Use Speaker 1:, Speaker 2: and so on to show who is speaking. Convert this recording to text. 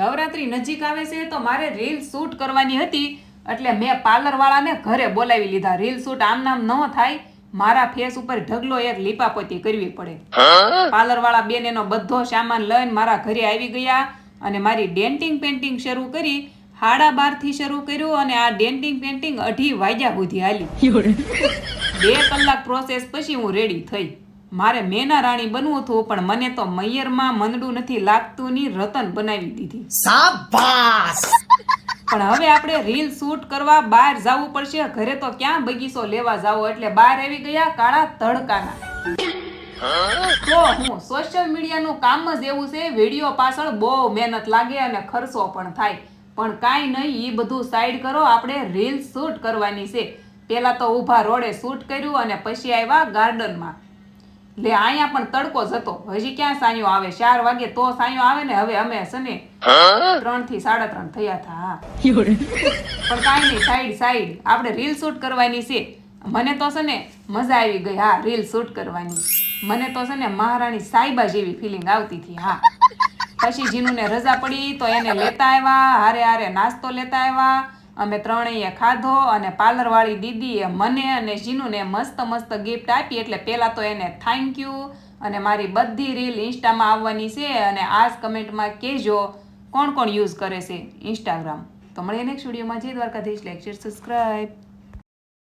Speaker 1: નવરાત્રી નજીક આવે છે તો મારે રીલ શૂટ કરવાની હતી એટલે મેં પાર્લર વાળાને ઘરે બોલાવી લીધા. રીલ શૂટ આમ નામ ન થાય મારા ફેસ ઉપર ઢગલો એક લીપાપોતી કરવી પડે. પાર્લર વાળા બેન એનો બધો સામાન લઈને મારા ઘરે આવી ગયા અને મારી ડેન્ટિંગ પેન્ટિંગ શરૂ કરી હાડા બારથી શરૂ કર્યું અને આ ડેન્ટિંગ પેન્ટિંગ અઢી વાગ્યા સુધી હાલી. બે કલાક પ્રોસેસ પછી હું રેડી થઈ. મારે મેના રાણી બનવું હતું પણ મને તો મૈયરમાં મંદડું નથી લાગતું ની રતન બનાવી દીધી.
Speaker 2: સાબાસ
Speaker 1: પણ હવે આપણે રીલ શૂટ કરવા બહાર જવું પડશે ઘરે તો ક્યાં બગીચો લેવા જાવો? એટલે બહાર આવી ગયા કાળા તડકાના. તો હું સોશિયલ મીડિયાનું કામ જ એવું છે વીડિયો પાછળ બહુ મહેનત લાગે અને ખર્ચો પણ થાય. પણ કાંઈ નહીં એ બધું સાઈડ કરો આપણે રીલ શૂટ કરવાની છે. પેલા તો ઊભા રોડે શૂટ કર્યું અને પછી આવ્યા ગાર્ડનમાં લે અહીંયા પણ તડકો જતો હજી ક્યાં સાંયો આવે? ચાર વાગે તો સાંયો આવે ને હવે અમે છે ત્રણથી સાડા ત્રણ થયા હતા. પણ કાંઈ નહીં સાઈડ સાઈડ. આપણે રીલ શૂટ કરવાની છે. મને તો છે ને મજા આવી ગઈ. હા રીલ શૂટ કરવાની. મને તો છે ને મહારાણી સાઈબા જેવી ફિલિંગ આવતી હતી હા. પછી જીનુને રજા પડી તો એને લેતા આવ્યા હારે હારે નાસ્તો લેતા આવ્યા. અમે ત્રણેય ખાધો અને પાર્લરવાળી દીદીએ મને અને જીનુને મસ્ત મસ્ત ગિફ્ટ આપી, એટલે પહેલાં તો એને થેન્ક યુ અને મારી બધી રીલ ઇન્સ્ટામાં આવવાની છે અને આ જ કમેન્ટમાં કહેજો કોણ કોણ યુઝ કરે છે ઇન્સ્ટાગ્રામ. તો મળીએ નેક્સ્ટ વિડીયોમાં જય દ્વારકાધીશ. Lecture subscribe